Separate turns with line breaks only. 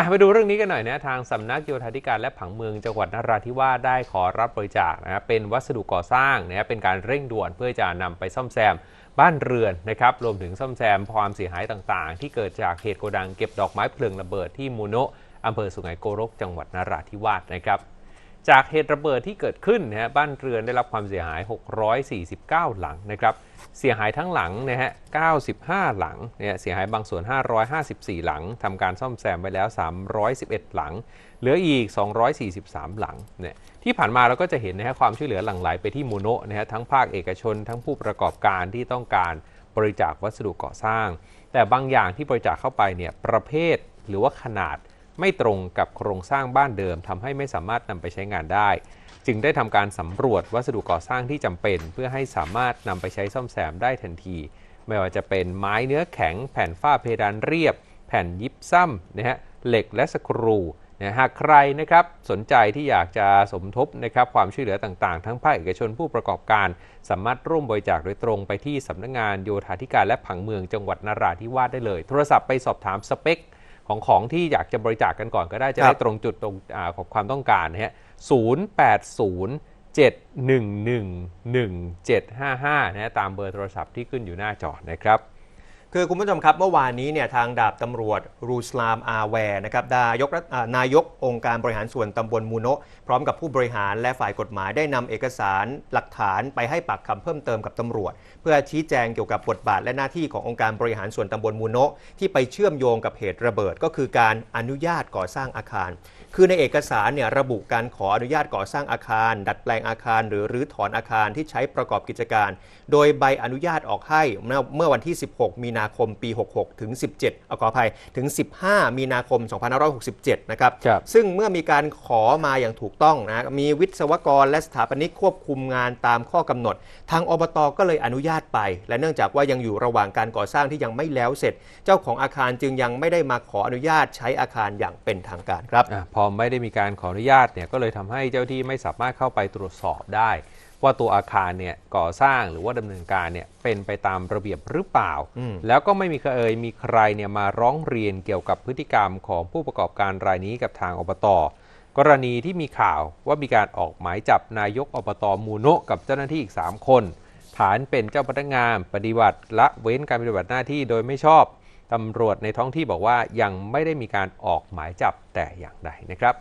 อะไปดูเรื่องนี้กันหน่อยนะทางสำนักโยธาธิการและผังเมืองจังหวัดนราธิวาสได้ขอรับบริจาคนะเป็นวัสดุก่อสร้างนะเป็นการเร่งด่วนเพื่อจะนำไปซ่อมแซมบ้านเรือนนะครับรวมถึงซ่อมแซมความเสียหายต่างๆ ที่เกิดจากเหตุโกดังเก็บดอกไม้เพลิงระเบิดที่มูโนะอำเภอสุไหงโกรกจังหวัดนราธิวาสนะครับ จากเหตุระเบิดที่เกิดขึ้นนะฮะบ้านเรือนได้รับความเสียหาย 649 หลังนะครับ เสียหายทั้งหลังนะฮะ 95 หลังเนี่ยเสียหายบางส่วน 554 หลังทำการซ่อมแซมไปแล้ว 311 หลัง เหลืออีก 243 หลังเนี่ยที่ผ่านมาเราก็จะเห็นนะฮะความช่วยเหลือหลั่งไหลไปที่มูโนะนะฮะทั้งภาคเอกชน ทั้งผู้ประกอบการที่ต้องการบริจาควัสดุก่อสร้าง แต่บางอย่างที่บริจาคเข้าไปเนี่ยประเภทหรือว่าขนาด ไม่ตรงกับโครงสร้างบ้านเดิมทำให้ไม่สามารถนำไปใช้งานได้ จึงได้ทำการสำรวจวัสดุก่อสร้างที่จำเป็น เพื่อให้สามารถนำไปใช้ซ่อมแซมได้ทันที ไม่ว่าจะเป็นไม้เนื้อแข็ง แผ่นฝ้าเพดานเรียบ แผ่นยิปซัมนะฮะเหล็กและสกรูนะหากใครนะครับสนใจที่อยากจะสมทบนะครับความช่วยเหลือต่างๆ ทั้งภาคเอกชนผู้ประกอบการ สามารถร่วมบริจาคโดยตรงไปที่สำนักงานโยธาธิการและผังเมืองจังหวัดนราธิวาสได้เลย โทรศัพท์ไปสอบถามสเปค ของของที่อยากจะบริจาคกันก่อนก็ได้จะ
ครั
ได้
บ
ตรงจุดตรงอาของความต้องการนะฮะ0 8 0 7 1 1 1 7 5 5นะฮะตามเบอร์โทรศัพท์ที่ขึ้นอยู่หน้าจอนะครับ
คือคุณผู้ชมครับเมื่อวานนี้เนี่ยทางดาบตำรวจรูสลามอาแวร์นะครับนายกรัฐอ่านายกองค์การบริหารส่วนตำบลมูโนะพร้อมกับผู้บริหารและฝ่ายกฎหมายได้นำเอกสารหลักฐานไปให้ปากคำเพิ่มเติมกับตำรวจ เพื่อชี้แจงเกี่ยวกับบทบาทและหน้าที่ขององค์การบริหารส่วนตำบลมูโนะที่ไปเชื่อมโยงกับเหตุระเบิด ก็คือการอนุญาตก่อสร้างอาคาร คือในเอกสารเนี่ยระบุการขออนุญาตก่อสร้างอาคาร ดัดแปลงอาคาร หรือรื้อถอนอาคารที่ใช้ประกอบกิจการ โดยใบอนุญาตออกให้เมื่อเมื่อวันที่ 16 มีนาคมปี 66 ถึง 17 เอาขออภัยถึง 15 มีนาคม 2567 นะครับ
ครับ
ซึ่งเมื่อมีการขอมาอย่างถูกต้องนะมีวิศวกรและสถาปนิกควบคุมงานตามข้อกำหนด ทางอบตก็เลยอนุญาตไป และเนื่องจากว่ายังอยู่ระหว่างการก่อสร้างที่ยังไม่แล้วเสร็จ เจ้าของอาคารจึงยังไม่ได้มาขออนุญาตใช้อาคารอย่างเป็นทางการครับ
อะพอไม่ได้มีการขออนุญาตเนี่ยก็เลยทำให้เจ้าที่ไม่สามารถเข้าไปตรวจสอบได้ ว่าตัวอาคารเนี่ยก่อสร้างหรือว่าดำเนินการเนี่ยเป็นไปตามระเบียบหรือเปล่า
อืม
แล้วก็ไม่มีเคยมีใครเนี่ยมาร้องเรียนเกี่ยวกับพฤติกรรมของผู้ประกอบการรายนี้กับทางอบตกรณีที่มีข่าวว่ามีการออกหมายจับนายกอบตมูโนะกับเจ้าหน้าที่อีก 3 คน ฐานเป็นเจ้าพนักงานปฏิบัติละเว้นการปฏิบัติหน้าที่โดยไม่ชอบตำรวจในท้องที่บอกว่ายังไม่ได้มีการออกหมายจับแต่อย่างใดนะครับ